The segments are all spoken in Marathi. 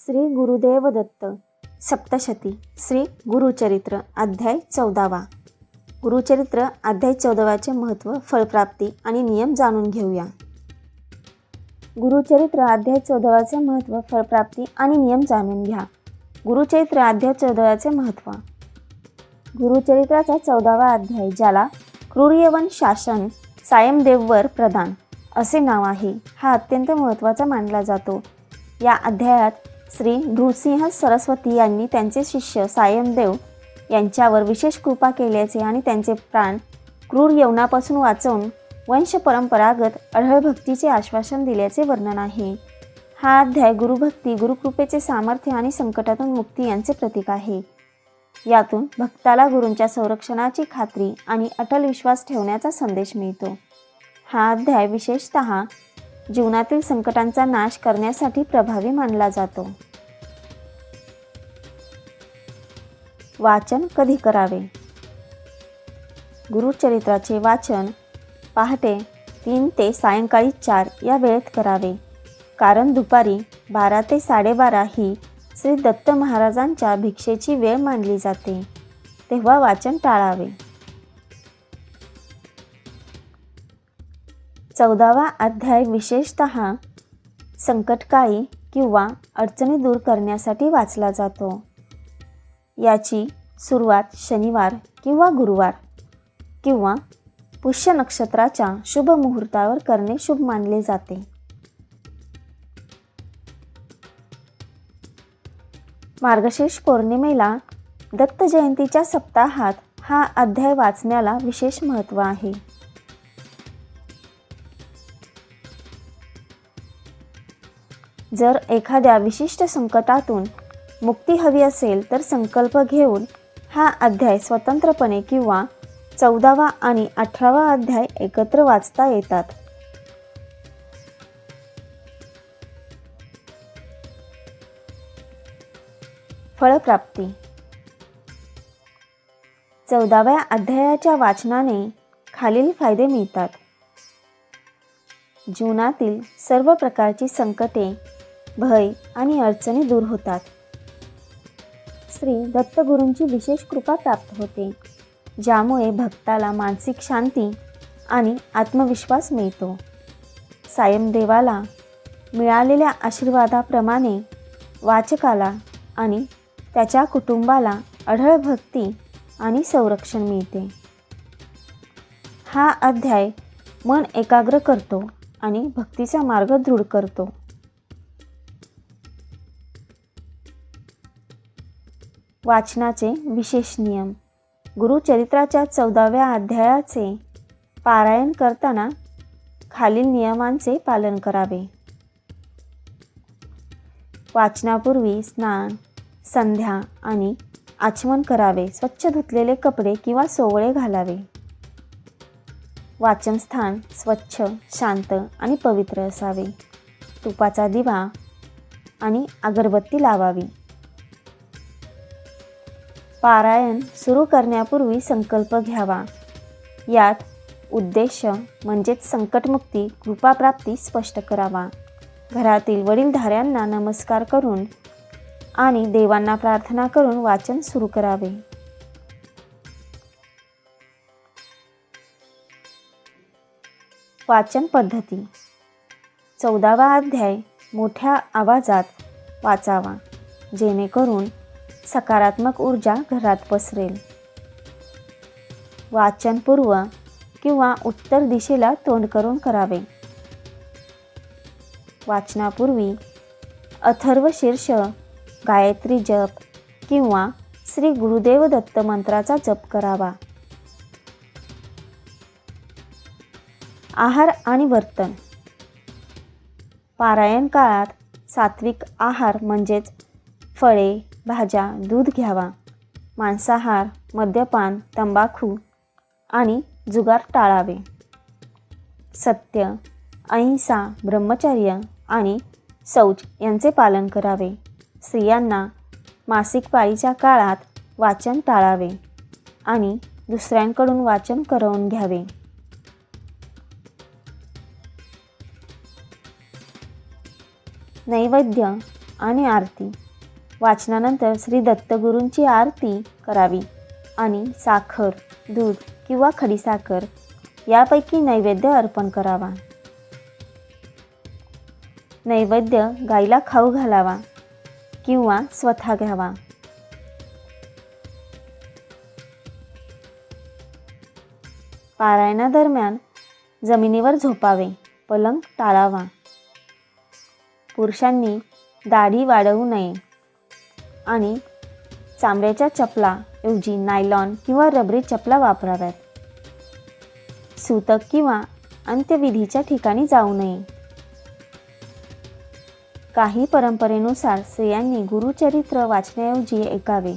श्री गुरुदेव दत्त सप्तशती श्री गुरुचरित्र अध्याय चौदावा. गुरुचरित्र अध्याय चौदावाचे महत्त्व फळप्राप्ती आणि नियम जाणून घेऊया. गुरुचरित्र अध्याय चौदावाचे महत्त्व फळप्राप्ती आणि नियम जाणून घ्या. गुरुचरित्र अध्याय चौदावाचे महत्त्व गुरुचरित्राचा चौदावा अध्याय ज्याला क्रूर्यवन शासन सायमदेववर प्रदान असे नाव आहे हा अत्यंत महत्त्वाचा मानला जातो. या अध्यायात श्री नृसिंह सरस्वती यांनी त्यांचे शिष्य सायमदेव यांच्यावर विशेष कृपा केल्याचे आणि त्यांचे प्राण क्रूर यवनापासून वाचवून वंश परंपरागत अढळ भक्तीचे आश्वासन दिल्याचे वर्णन आहे. हा अध्याय गुरुभक्ती गुरुकृपेचे सामर्थ्य आणि संकटातून मुक्ती यांचे प्रतीक आहे. यातून भक्ताला गुरूंच्या संरक्षणाची खात्री आणि अटल विश्वास ठेवण्याचा संदेश मिळतो. हा अध्याय विशेषत जीवनातील संकटांचा नाश करण्यासाठी प्रभावी मानला जातो. वाचन कधी करावे? गुरुचरित्राचे वाचन पहाटे तीन ते सायंकाळी चार या वेळेत करावे. कारण दुपारी बारा ते साडेबारा ही श्री दत्त महाराजांच्या भिक्षेची वेळ मानली जाते. तेव्हा वाचन टाळावे. चौदावा अध्याय विशेषत संकटकाळी किंवा अडचणी दूर करण्यासाठी वाचला जातो. याची सुरुवात शनिवार किंवा गुरुवार किंवा पुष्य नक्षत्राच्या शुभ मुहूर्तावर करणे शुभ मानले जाते. मार्गशीर्ष पौर्णिमेला दत्त जयंतीच्या सप्ताहात हा अध्याय वाचण्याला विशेष महत्त्व आहे. जर एखाद्या विशिष्ट संकटातून मुक्ती हवी असेल तर संकल्प घेऊन हा अध्याय स्वतंत्रपणे किंवा चौदावा आणि अठरावा अध्याय एकत्र वाचता येतात. फळप्राप्ती. चौदाव्या अध्यायाच्या वाचनाने खालील फायदे मिळतात. जीवनातील सर्व प्रकारची संकटे भय आणि अडचणी दूर होतात. श्री दत्तगुरूंची विशेष कृपा प्राप्त होते ज्यामुळे भक्ताला मानसिक शांती आणि आत्मविश्वास मिळतो. सायमदेवाला मिळालेल्या आशीर्वादाप्रमाणे वाचकाला आणि त्याच्या कुटुंबाला अढळ भक्ती आणि संरक्षण मिळते. हा अध्याय मन एकाग्र करतो आणि भक्तीचा मार्ग दृढ करतो. वाचनाचे विशेष नियम. गुरुचरित्राच्या चौदाव्या अध्यायाचे पारायण करताना खालील नियमांचे पालन करावे. वाचनापूर्वी स्नान संध्या आणि आचमन करावे. स्वच्छ धुतलेले कपडे किंवा सोवळे घालावे. वाचनस्थान स्वच्छ शांत आणि पवित्र असावे. तुपाचा दिवा आणि अगरबत्ती लावावी. पारायण सुरू करण्यापूर्वी संकल्प घ्यावा. यात उद्देश म्हणजेच संकटमुक्ती कृपाप्राप्ती स्पष्ट करावा. घरातील वडीलधाऱ्यांना नमस्कार करून आणि देवांना प्रार्थना करून वाचन सुरू करावे. वाचन पद्धती. चौदावा अध्याय मोठ्या आवाजात वाचावा. जेणेकरून सकारात्मक ऊर्जा घरात पसरेल. वाचनपूर्व किंवा उत्तर दिशेला तोंड करून करावे. वाचनापूर्वी अथर्व शीर्ष गायत्री जप किंवा श्री गुरुदेव दत्त मंत्राचा जप करावा. आहार आणि वर्तन. पारायण काळात सात्विक आहार म्हणजेच फळे भाज्या दूध घ्यावा मांसाहार मद्यपान तंबाखू आणि जुगार टाळावे. सत्य अहिंसा ब्रह्मचर्य आणि शौच यांचे पालन करावे. स्त्रियांना मासिक पाळीच्या काळात वाचन टाळावे आणि दुसऱ्यांकडून वाचन करवून घ्यावे. नैवेद्य आणि आरती. वाचनानंतर श्री दत्तगुरूंची आरती करावी. आणि साखर दूध किंवा खडीसाखर यापैकी नैवेद्य अर्पण करावा. नैवेद्य गाईला खाऊ घालावा किंवा स्वतः घ्यावा. पारायणादरम्यान जमिनीवर झोपावे पलंग टाळावा. पुरुषांनी दाढी वाढवू नये. आणि चांबड्याच्या चपला ऐवजी नायलॉन किंवा रबरी चपला वापराव्यात. सूतक किंवा अंत्यविधीच्या ठिकाणी जाऊ नये. काही परंपरेनुसार स्त्रियांनी गुरुचरित्र वाचण्याऐवजी ऐकावे.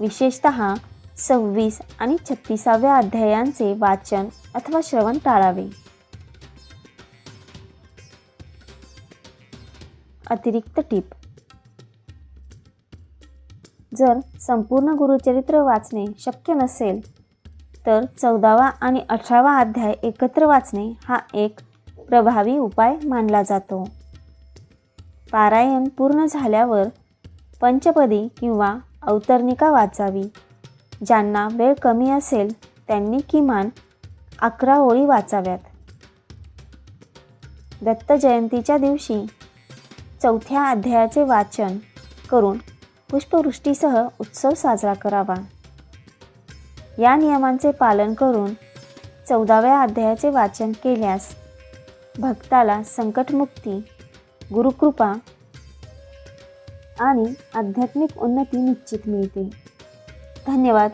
विशेषत सव्वीस आणि छत्तीसाव्या अध्यायांचे वाचन अथवा श्रवण टाळावे. अतिरिक्त टिप जर संपूर्ण गुरुचरित्र वाचणे शक्य नसेल तर चौदावा आणि अठरावा अध्याय एकत्र वाचणे हा एक प्रभावी उपाय मानला जातो. पारायण पूर्ण झाल्यावर पंचपदी किंवा अवतरणिका वाचावी ज्यांना वेळ कमी असेल त्यांनी किमान अकरा ओळी वाचाव्यात. दत्त जयंतीच्या दिवशी चौथ्या अध्यायाचे वाचन करून पुष्पवृष्टीसह उत्सव साजरा करावा. या नियमांचे पालन करून चौदाव्या अध्यायाचे वाचन केल्यास भक्ताला संकटमुक्ती गुरुकृपा आणि आध्यात्मिक उन्नती निश्चित मिळते. धन्यवाद.